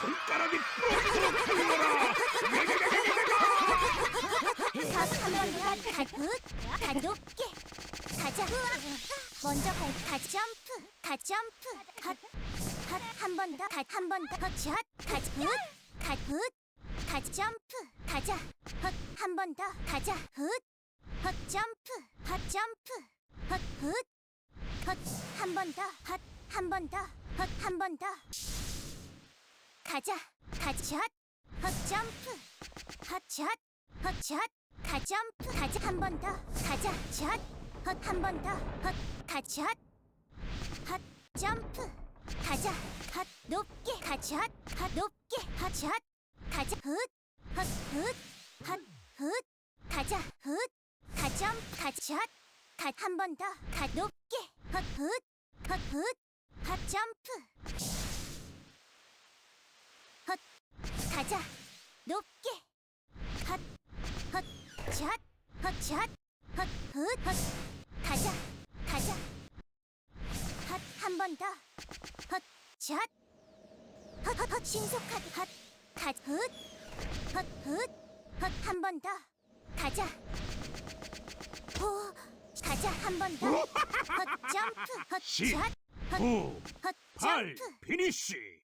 손가락이 부러지도록 달려라. 한번더 가굿 가 높게. 가자. 먼저 갈가 점프. 가 점프. 헛헛한번더한 번더. 헛샷 가굿 가굿 가 점프. 가자. 헛한 번 더. 가자. 굿헛 점프. 헛 점프. 헛굿헛한 번 더. 헛 한 번 더. 헛 한 번 더 가자. 가샷 헛 점프. 헛샷 헛샷 가 점프. 가자. 한 번 더. 가자. 샷헛한 번 더. 헛. 가샷 헛. 점프. 가자. 헛. 높게. 가샷 헛. 높게. 헛샷 가자. 훗헛훗헛훗. 가자. 훗 가 점프. 가샷 가한 번 더. 가. 높게. 헛훗 헛훗. 헛 점프 헛 가 자. 높게. 헛 헛 샷 헛 샷 헛훗헛. 가자 가자. 헛 한 번 더. 헛 샷 헛 헛 헛 신속하게. 헛갓훗헛훗헛한 번 더. 가자. 오 가자 한 번 더. 헛 점프. 십, 헛샷 구, 헛 팔, 점프. 피니쉬